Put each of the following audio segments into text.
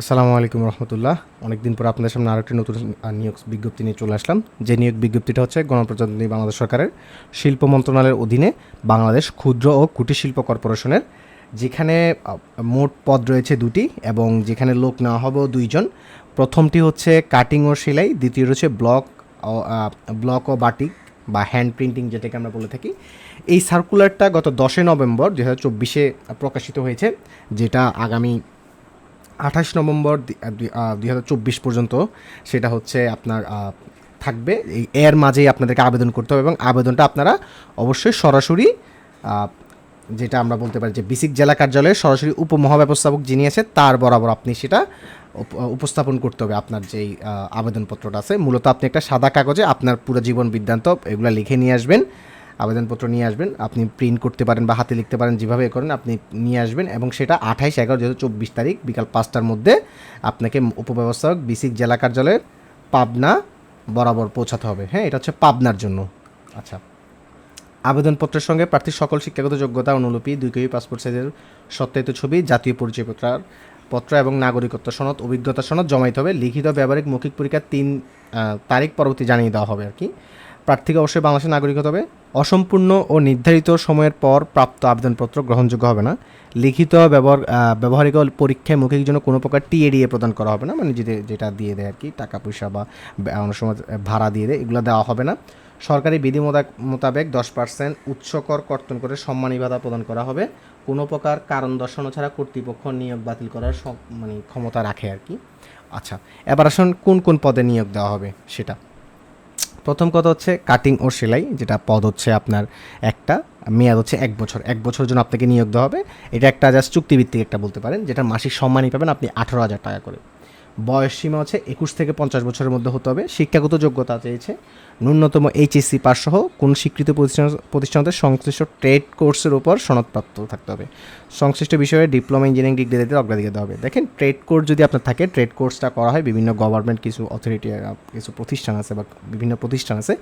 আসসালামু আলাইকুম রহমতুল্লাহ। অনেকদিন পর আপনাদের সামনে আরেকটি নতুন নিয়োগ বিজ্ঞপ্তি নিয়ে চলে আসলাম। যে নিয়োগ বিজ্ঞপ্তিটা হচ্ছে গণপ্রজাতন্ত্রী বাংলাদেশ সরকারের শিল্প মন্ত্রণালয়ের অধীনে বাংলাদেশ ক্ষুদ্র ও কুটির শিল্প কর্পোরেশনের, যেখানে মোট পদ রয়েছে দুটি এবং যেখানে লোক নেওয়া হবে দুইজন। প্রথমটি হচ্ছে কাটিং ও সেলাই, দ্বিতীয় হচ্ছে ব্লক ব্লক ও বাটিক বা হ্যান্ড প্রিন্টিং যেটাকে আমরা বলে থাকি। এই সার্কুলারটা গত দশই নভেম্বর দু হাজার চব্বিশে প্রকাশিত হয়েছে, যেটা আগামী আঠাশ নভেম্বর দুই হাজার চব্বিশ পর্যন্ত সেটা হচ্ছে আপনার থাকবে। এই এর মাঝেই আপনাদেরকে আবেদন করতে হবে এবং আবেদনটা আপনারা অবশ্যই সরাসরি যেটা আমরা বলতে পারি যে বিসিক জেলা কার্যালয়ে সরাসরি উপমহাব্যবস্থাপক যিনি আছে, তার বরাবর আপনি সেটা উপ- উপস্থাপন করতে হবে আপনার যেই আবেদনপত্রটা আছে। মূলত আপনি একটা সাদা কাগজে আপনার পুরো জীবন বৃত্তান্ত এগুলো লিখে নিয়ে আসবেন। আবেদনপত্র নিয়ে আসবেন, আপনি প্রিন্ট করতে পারেন বা হাতে লিখতে পারেন, যেভাবে করেন আপনি নিয়ে আসবেন এবং সেটা আঠাইশ এগারো যেহেতু চব্বিশ তারিখ বিকাল পাঁচটার মধ্যে আপনাকে উপব্যবস্থাপক, বিসিক জেলা কার্যালয়ের পাবনা বরাবর পৌঁছাতে হবে। হ্যাঁ এটা হচ্ছে পাবনার জন্য। আচ্ছা। আবেদনপত্রের সঙ্গে প্রার্থীর সকল শিক্ষাগত যোগ্যতা, অনুলিপি, দুই কপি পাসপোর্ট সাইজের সত্যায়িত ছবি, জাতীয় পরিচয়পত্র পত্র এবং নাগরিকত্ব সনদ, অভিজ্ঞতা সনদ জমাইতে হবে। লিখিত, ব্যবহারিক, মৌখিক পরীক্ষার তিন তারিখ পরবর্তী জানিয়ে দেওয়া হবে আর কি। প্রার্থীকে অবশ্যই বাংলাদেশের নাগরিক হতে হবে। অসম্পূর্ণ ও নির্ধারিত সময়ের পর প্রাপ্ত আবেদনপত্র গ্রহণযোগ্য হবে না। লিখিত ব্যবহার ব্যবহারিক পরীক্ষায় মৌখিক জন্য কোনো প্রকার টিএডিএ প্রদান করা হবে না মানে যেটা যেটা দিয়ে দেয় আর কি টাকা পয়সা বা অনেক সময় ভাড়া দিয়ে দেয়, এগুলো দেওয়া হবে না। সরকারি বিধি মোতাবেক দশ পার্সেন্ট উচ্চকর কর্তন করে সম্মানী ভাতা প্রদান করা হবে। কোনো প্রকার কারণ দর্শানো ছাড়া কর্তৃপক্ষ নিয়োগ বাতিল করার মানে ক্ষমতা রাখে আর কি আচ্ছা এবার আসুন কোন কোন পদে নিয়োগ দেওয়া হবে সেটা। প্রথম কথা হচ্ছে কাটিং ও সেলাই, যেটা পদ হচ্ছে আপনার একটা, মেয়াদ হচ্ছে এক বছর। এক বছর জন্য আপনাকে নিয়োগ দেওয়া হবে। এটা একটা জাস্ট চুক্তিভিত্তিক একটা বলতে পারেন যেটা মাসিক সম্মানই পাবেন আপনি আঠারো হাজার টাকা করে। বয়স সীমা হচ্ছে একুশ থেকে পঞ্চাশ বছরের মধ্যে হতে হবে। শিক্ষাগত যোগ্যতা চেয়েছে। ন্যূনতম এইচএসসি পাস সহ কোন স্বীকৃত প্রতিষ্ঠান, প্রতিষ্ঠানতে সংশ্লিষ্ট ট্রেড কোর্সের উপর সনদপ্রাপ্ত থাকতে হবে। সংশ্লিষ্ট বিষয়ে ডিপ্লোমা ইঞ্জিনিয়ারিং ডিগ্রি দিতে অগ্রাধিকার দেওয়া হবে। দেখেন, ট্রেড কোর্স যদি আপনার থাকে, ট্রেড কোর্সটা করা হয় বিভিন্ন গভর্নমেন্ট কিছু অথরিটি কিছু প্রতিষ্ঠান আছে বা বিভিন্ন প্রতিষ্ঠান আছে,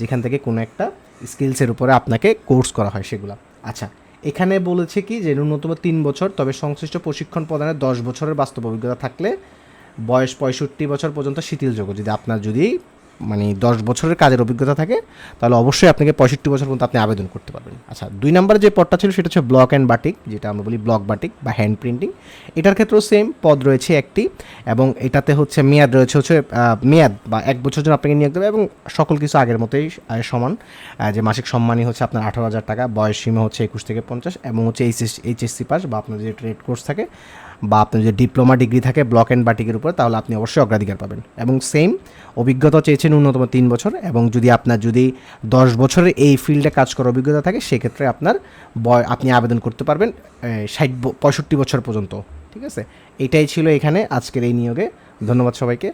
যেখান থেকে কোনো একটা স্কিলসের উপরে আপনাকে কোর্স করা হয় সেগুলো। আচ্ছা এখানে বলেছে কি যে ন্যূনতম তিন বছর, তবে সংশ্লিষ্ট প্রশিক্ষণ প্রদানের দশ বছরের বাস্তব অভিজ্ঞতা থাকলে বয়স পঁয়ষট্টি বছর পর্যন্ত শিথিলযোগ্য যদি আপনার যদি মানে দশ বছরের কাজের অভিজ্ঞতা থাকে, তাহলে অবশ্যই আপনাকে পঁয়ষট্টি বছর পর্যন্ত আপনি আবেদন করতে পারবেন। আচ্ছা দুই নম্বরে যে পদটা ছিল, সেটা হচ্ছে ব্লক অ্যান্ড বাটিক যেটা আমরা বলি ব্লক বাটিক বা হ্যান্ড প্রিন্টিং এটার ক্ষেত্রেও সেম পদ রয়েছে একটি, এবং এটাতে হচ্ছে মেয়াদ রয়েছে, হচ্ছে মেয়াদ বা এক বছর জন্য আপনাকে নিয়োগ দেবে, এবং সকল কিছু আগের মতোই সমান। যে মাসিক সম্মানই হচ্ছে আপনার আঠারো হাজার টাকা, বয়স সীমা হচ্ছে একুশ থেকে পঞ্চাশ, এবং হচ্ছে এইচএস এইচএসসি পাস বা আপনার যে ট্রেড কোর্স থাকে বা আপনার যদি ডিপ্লোমা ডিগ্রি থাকে ব্লক অ্যান্ড বাটিকের উপর, তাহলে আপনি অবশ্যই অগ্রাধিকার পাবেন। এবং সেম অভিজ্ঞতা চেয়েছেন ন্যূনতম তিন বছর, এবং যদি আপনার যদি দশ বছরের এই ফিল্ডে কাজ করার অভিজ্ঞতা থাকে, সেক্ষেত্রে আপনার বয়, আপনি আবেদন করতে পারবেন ষাট পঁয়ষট্টি বছর পর্যন্ত। ঠিক আছে? এটাই ছিল এখানে আজকের এই নিয়োগে। ধন্যবাদ সবাইকে।